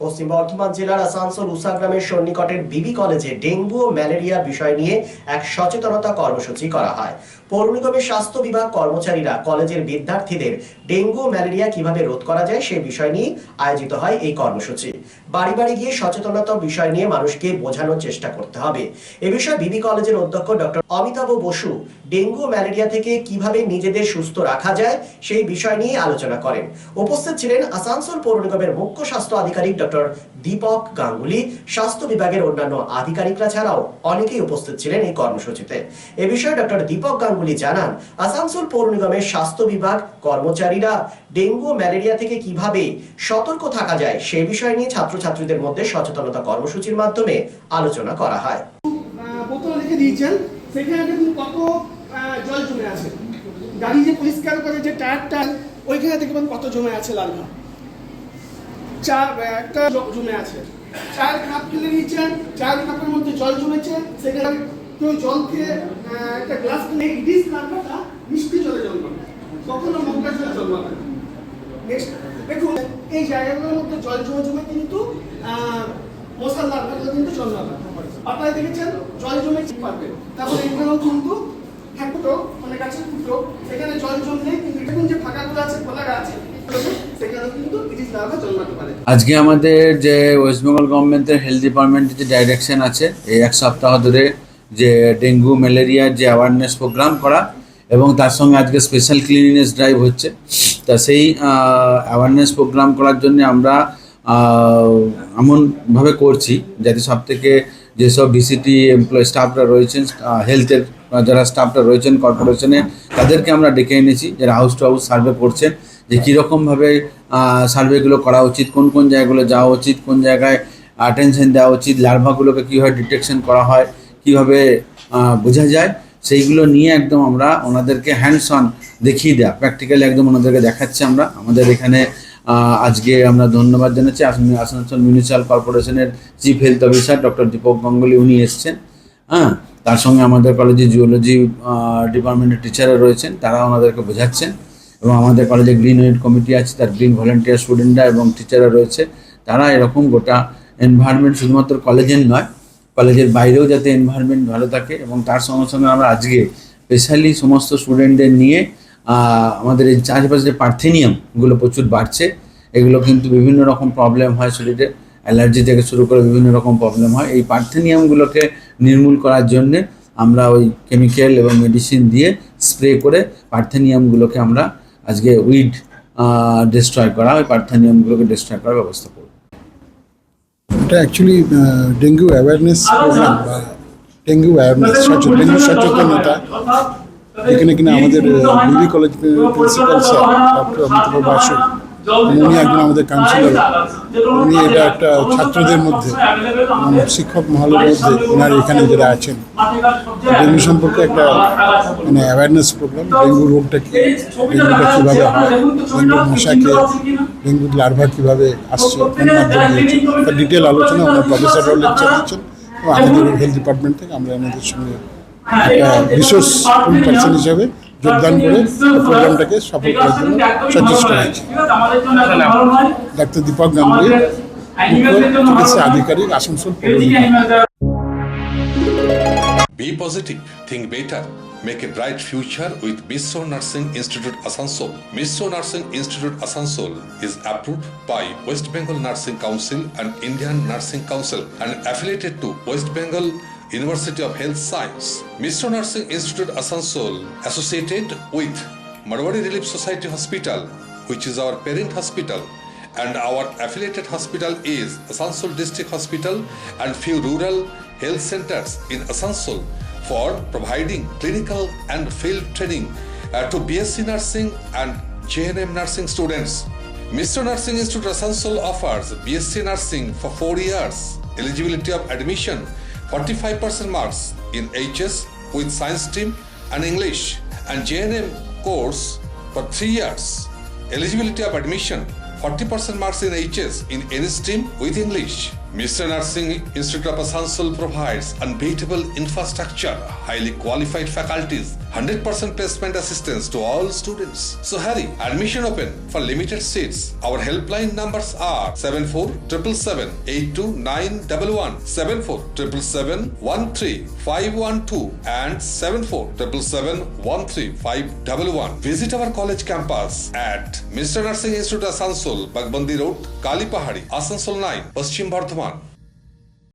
পশ্চিম বর্ধমান জেলার আসানসোল উষা গ্রামের সন্নিকটের বিবি কলেজে ডেঙ্গু ও ম্যালেরিয়া বিষয় নিয়ে এক সচেতনতা কর্মসূচি করা হয়। পৌর নিগমের স্বাস্থ্য বিভাগ কর্মচারীরা কলেজের বিদ্যার্থীদের ডেঙ্গু ও ম্যালেরিয়া কীভাবে রোধ করা যায় সে বিষয় নিয়ে আয়োজিত হয় এই কর্মসূচি। বাড়ি বাড়ি গিয়ে সচেতনতা বিষয় নিয়ে মানুষকে বোঝানোর চেষ্টা করতে হবে। এ বিষয়ে বিবি কলেজের অধ্যক্ষ doctor Amitabh Basu dengue malaria থেকে কীভাবে নিজেদের সুস্থ রাখা যায় সেই বিষয় নিয়ে আলোচনা করেন। উপস্থিত ছিলেন আসানসোল পৌর নিগমের মুখ্য স্বাস্থ্য আধিকারিক ডক্টর দীপক গাঙ্গুলি। স্বাস্থ্য বিভাগের অন্যান্য আধিকারিকরা ছাড়াও অনেকেই উপস্থিত ছিলেন এই কর্মসূচিতে। এ বিষয়ে ডক্টর দীপক গাঙ্গুলি জানান, আসানসোল পৌর নিগমের স্বাস্থ্য বিভাগ, কর্মচারীরা ডেঙ্গু ম্যালেরিয়া থেকে কীভাবে সতর্ক থাকা যায় সেই বিষয় নিয়ে ছাত্রছাত্রীদের মধ্যে সচেতনতা কর্মসূচির মাধ্যমে আলোচনা করা হয়। বোতল রেখে দিয়েছেন। সেখানে কত জল জমে আছে। গাড়ি যে পরিষ্কার করে যে ওইখানে দেখবেন কত জমে আছে একটা জমে আছে। কাপ ফেলে কাপের মধ্যে জল জমেছে। সেখানে কেউ জল আহ, একটা গ্লাস কিনে ইডিস লার্ভাটা মিষ্টি জলে জন্মাবে। কখনো মনকা জলে না। নেক্সট দেখুন, এই জায়গাগুলোর মধ্যে জল জমে জমে কিন্তু কিন্তু আপনারা দেখেছেন, জল জমে পারবে তারপরে কিন্তু মানে গাছের ফুটো জল জমলে কিন্তু দেখুন যে ফাঁকাগুলো আছে আছে আজকে আমাদের যে ওয়েস্ট বেঙ্গল গভর্নমেন্টের হেলথ ডিপার্টমেন্টের যে ডাইরেকশন আছে, এই এক সপ্তাহ ধরে যে ডেঙ্গু ম্যালেরিয়ার যে অ্যাওয়ারনেস প্রোগ্রাম করা এবং তার সঙ্গে আজকে স্পেশাল ক্লিনিনেস ড্রাইভ হচ্ছে। তা সেই অ্যাওয়ারনেস প্রোগ্রাম করার জন্য আমরা এমনভাবে করছি যাতে সব থেকে যেসব ভিসিটি এমপ্লয় স্টাফরা রয়েছেন হেলথের যারা স্টাফরা রয়েছেন কর্পোরেশনে তাদেরকে আমরা ডেকে এনেছি যারা হাউস টু হাউস সার্ভে করছেন যে কীরকমভাবে সার্ভেগুলো করা উচিত, কোন কোন জায়গাগুলো যাওয়া উচিত, কোন জায়গায় অ্যাটেনশন দেওয়া উচিত লার্ভাগুলোকে কীভাবে ডিটেকশন করা হয়, কীভাবে বোঝা যায়। সেইগুলো নিয়ে একদম আমরা ওনাদেরকে হ্যান্ডস অন দেখিয়ে দেওয়া প্র্যাকটিক্যালি একদম ওনাদেরকে দেখাচ্ছি আমরা। আমাদের এখানে আজকে আমরা ধন্যবাদ জানাচ্ছি আসানসোল মিউনিসিপ্যাল কর্পোরেশনের chief health officer doctor Dipak Ganguly উনি এসছেন। হ্যাঁ তার সঙ্গে আমাদের কলেজে জিওলজি ডিপার্টমেন্টের টিচাররা রয়েছেন। তারা ওনাদেরকে বোঝাচ্ছেন। এবং আমাদের কলেজে গ্রিন ইউনিট কমিটি আছে, তার গ্রিন ভলেন্টিয়ার স্টুডেন্টরা এবং টিচাররা রয়েছে। তারা এরকম গোটা এনভায়রনমেন্ট শুধুমাত্র কলেজের নয় কলেজের বাইরেও যাতে এনভায়রনমেন্ট ভালো থাকে এবং তার সঙ্গে সঙ্গে আমরা আজকে স্পেশালি সমস্ত স্টুডেন্টদের নিয়ে আমাদের এই চারপাশে যে পার্থেনিয়ামগুলো প্রচুর বাড়ছে, এগুলো কিন্তু বিভিন্ন রকম প্রবলেম হয় শরীরে অ্যালার্জি থেকে শুরু করে বিভিন্ন রকম প্রবলেম হয়। এই পার্থেনিয়ামগুলোকে নির্মূল করার জন্যে আমরা ওই কেমিক্যাল এবং মেডিসিন দিয়ে স্প্রে করে পার্থেনিয়ামগুলোকে আমরা আজকে উইড ডিস্ট্রয় করা, ওই পার্থেনিয়ামগুলোকে ডিস্ট্রয় করার ব্যবস্থা এটা অ্যাকচুয়ালি ডেঙ্গু অ্যাওয়ারনেস প্রোগ্রাম বা ডেঙ্গু অ্যাওয়ারনেস সচেতন ডেঙ্গু সচেতনতা। এখানে কিনা আমাদের degree college principal sir doctor Amitabh Basu. উনি একজন আমাদের কাউন্সিলর উনি এটা একটা ছাত্রদের মধ্যে শিক্ষক মহলের মধ্যে ওনার এখানে যারা আছেন ডেঙ্গু সম্পর্কে একটা মানে অ্যাওয়ারনেস প্রোগ্রাম ডেঙ্গু রোগটা কি ডেঙ্গুটা কীভাবে হয় ডেঙ্গু মশাকে ডেঙ্গু লার্ভা কীভাবে আসছে কোন মাধ্যমে তার ডিটেল আলোচনা ওনার প্রফেসররাও লেকচার দিচ্ছেন আমাদের হেলথ ডিপার্টমেন্ট থেকে আমরা আমাদের সঙ্গে একটা রিসোর্স পার্সন হিসাবে যোগদান করে প্রোগ্রামটাকে সফল করার জন্য সচেষ্ট হয়েছে ডাক্তার দীপক গাঙ্গুলি চিকিৎসা আধিকারিক Asansol Be positive, think better. Make a bright future with Misso Nursing Institute Asansol. Misso Nursing Institute Asansol is approved by West Bengal Nursing Council and Indian Nursing Council and affiliated to West Bengal University of Health Science. Misso Nursing Institute Asansol associated with Marwari Relief Society Hospital, which is our parent hospital and our affiliated hospital is Asansol District Hospital and few rural health centers in Asansol for providing clinical and field training uh, to BSc nursing and JNM nursing students. Mr. Nursing Institute Asansol offers BSc nursing for 4 years. Eligibility of admission 45% marks in HS with science stream and English and JNM course for 3 years. Eligibility of admission 40% marks in HS in any stream with English. Mr. Nursing Institute of Asansol provides unbeatable infrastructure, highly qualified faculties, 100% placement assistance to all students. So hurry, admission open for limited seats. Our helpline numbers are 74 777 82911, 74 777 13512 and 74 777 13511. Visit our college campus at Mr. Nursing Institute Asansol, Bagbandi Road, Kalipahari, Asansol 9, Paschim Bardhaman.